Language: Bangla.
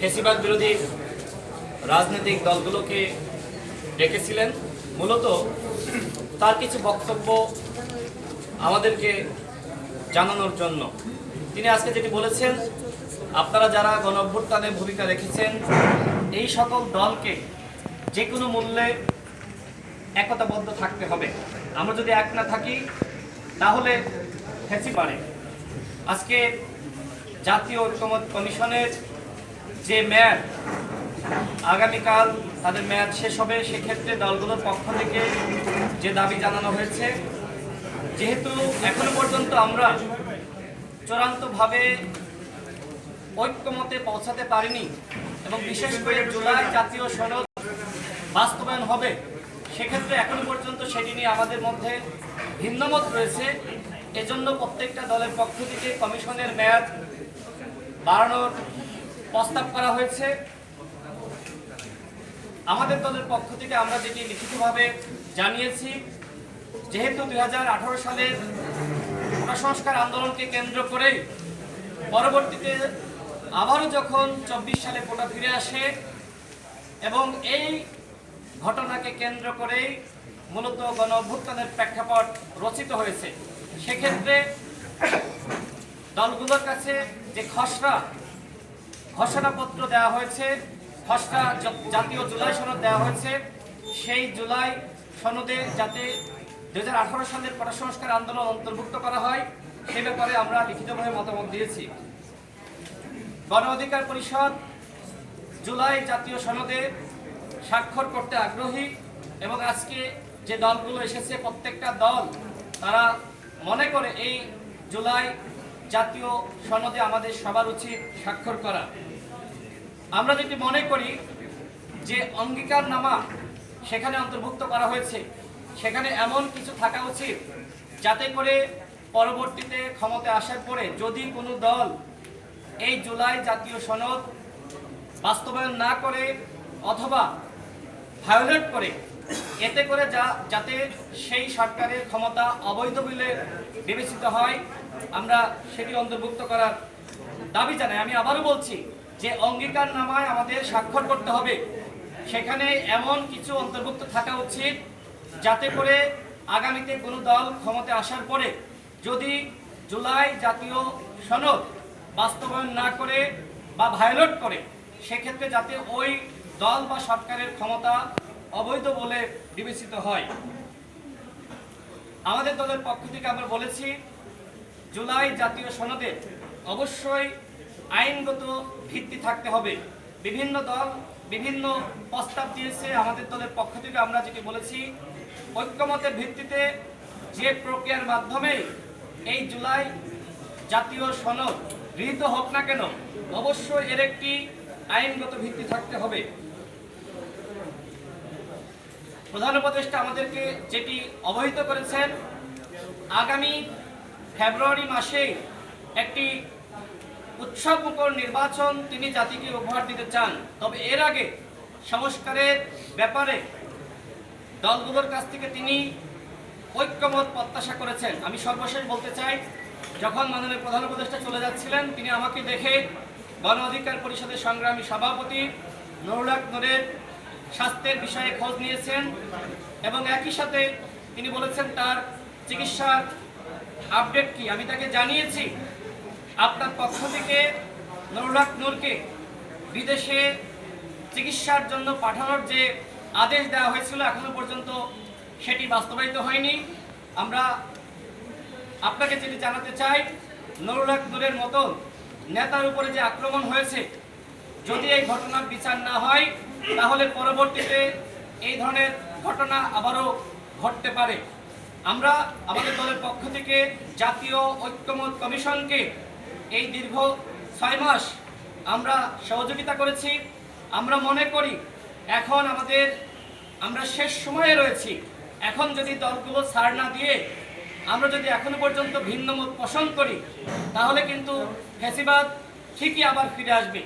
ফেসিবাদ বিরোধী রাজনৈতিক দলগুলোকে ডেকেছিলেন। মূলত তার কিছু বক্তব্য আমাদেরকে জানানোর জন্য। তিনি আজকে যেটি বলেছেন, আপনারা যারা গণ অভ্যুত্থানে ভূমিকা রেখেছেন, এই সকল দলকে যে কোনো মূল্যে একতাবদ্ধ থাকতে হবে। আমরা যদি এক না থাকি, তাহলে ফেঁসি পারে। আজকে জাতীয় ঐক্যমত কমিশনের যে মেয়াদ আগামীকাল তাদের মেয়াদ শেষ হবে, সেক্ষেত্রে দলগুলোর পক্ষ থেকে যে দাবি জানানো হয়েছে, যেহেতু এখনও পর্যন্ত আমরা চূড়ান্তভাবে ঐক্যমতে পৌঁছাতে পারিনি এবং বিশেষ করে জুলাই জাতীয় সনদ বাস্তবায়ন হবে, সেক্ষেত্রে এখনও পর্যন্ত সেটি নিয়ে আমাদের মধ্যে ভিন্নমত রয়েছে। এজন্য প্রত্যেকটা দলের পক্ষ থেকে কমিশনের মেয়াদ বাড়ানোর প্রস্তাব করা হয়েছে। আমাদের দলের পক্ষ থেকে আমরা যেটি লিখিতভাবে জানিয়েছি, যেহেতু দু হাজার আঠারো সালের সংস্কার আন্দোলনকে কেন্দ্র করে পরবর্তীতে আবারও যখন চব্বিশ সালে কোটা ফিরে আসে এবং এই ঘটনাকে কেন্দ্র করেই মূলত গণ অভ্যুত্থানের প্রেক্ষাপট রচিত হয়েছে, সেক্ষেত্রে দলগুলোর কাছে যে খসড়া ঘোষণাপত্র দেওয়া হয়েছে, খসড়া জাতীয় জুলাই সনদ দেওয়া হয়েছে। সেই জুলাই সনদে যাতে দু হাজার আঠারো সালের সংস্কার আন্দোলন অন্তর্ভুক্ত করা হয়, সে ব্যাপারে আমরা লিখিতভাবে মতামত দিয়েছি। গণ অধিকার পরিষদ জুলাই জাতীয় সনদে স্বাক্ষর করতে আগ্রহী এবং আজকে যে দলগুলো এসেছে, প্রত্যেকটা দল তারা মনে করে এই জুলাই জাতীয় সনদে আমাদের সবার উচিত স্বাক্ষর করা। আমরা যদি মনে করি যে অঙ্গীকার নামা সেখানে অন্তর্ভুক্ত করা হয়েছে, সেখানে এমন কিছু থাকা উচিত যাতে করে পরবর্তীতে ক্ষমতা আসার পরে যদি কোনো দল এই জুলাই জাতীয় সনদ বাস্তবায়ন না করে অথবা ভায়োলেট করে এতে করে যা, যাতে সেই সরকারের ক্ষমতা অবৈধ বলে বিবেচিত হয়, আমরা সেটি অন্তর্ভুক্ত করার দাবি জানাই। আমি আবারও বলছি যে অঙ্গীকার নামায় আমাদের স্বাক্ষর করতে হবে। সেখানে এমন কিছু অন্তর্ভুক্ত থাকা উচিত যাতে করে আগামীতে কোনো দল ক্ষমতা আসার পরে যদি জুলাই জাতীয় সনদ বাস্তবায়ন না করে বা ভায়োলেট করে, সেক্ষেত্রে যাতে ওই দল বা সরকারের ক্ষমতা অবৈধ বলে বিবেচিত হয়। আমাদের দলের পক্ষ থেকে আমরা বলেছি, জুলাই জাতীয় সনদে অবশ্যই আইনগত ভিত্তি থাকতে হবে। বিভিন্ন দল বিভিন্ন প্রস্তাব দিয়েছে আমাদের দলের পক্ষ থেকে। আমরা যেটি বলেছি, ঐক্যমতের ভিত্তিতে যে প্রক্রিয়ার মাধ্যমে এই জুলাই জাতীয় সনদ গৃহীত হোক না কেন, অবশ্যই এর একটি আইনগত ভিত্তি থাকতে হবে। প্রধান উপদেষ্টা আমাদেরকে যেটি অবহিত করেছেন, আগামী ফেব্রুয়ারি মাসে একটি উৎসবমুখর নির্বাচন তিনি জাতিকে উপহার দিতে চান। তবে এর আগে সংস্কারের ব্যাপারে দলগুলোর কাছ থেকে তিনি ঐক্যমত প্রত্যাশা করেছেন। আমি সর্বশেষ বলতে চাই, যখন মাননীয় প্রধান উপদেষ্টা চলে যাচ্ছিলেন, তিনি আমাকে দেখে গণ অধিকার পরিষদের সংগ্রামী সভাপতি নুরুলাক নূরের স্বাস্থ্যের বিষয়ে খোঁজ নিয়েছেন এবং একই সাথে তিনি বলেছেন তার চিকিৎসার আপডেট কি? আমি তাকে জানিয়েছি, আপনার পক্ষ থেকে নুরুলাক নূরকে বিদেশে চিকিৎসার জন্য পাঠানোর যে আদেশ দেওয়া হয়েছিল এখনও পর্যন্ত সেটি বাস্তবায়িত হয়নি। আমরা আপনাকে যেটি জানাতে চাই নুরুলাক নূরের মতো নেতার উপরে যে আক্রমণ হয়েছে, যদি এই ঘটনার বিচার না হয় তাহলে পরবর্তীতে এই ধরনের ঘটনা আবারও ঘটতে পারে। আমরা আমাদের দলের পক্ষ থেকে জাতীয় ঐক্যমত কমিশনকে এই দীর্ঘ ছয় মাস আমরা সহযোগিতা করেছি। আমরা মনে করি এখন আমাদের, আমরা শেষ সময়ে রয়েছি। এখন যদি দলগুলো ছাড় না দিয়ে আমরা যদি এখনও পর্যন্ত ভিন্ন মত পোষণ করি, তাহলে কিন্তু ফেসিবাদ ঠিকই আবার ফিরে আসবে।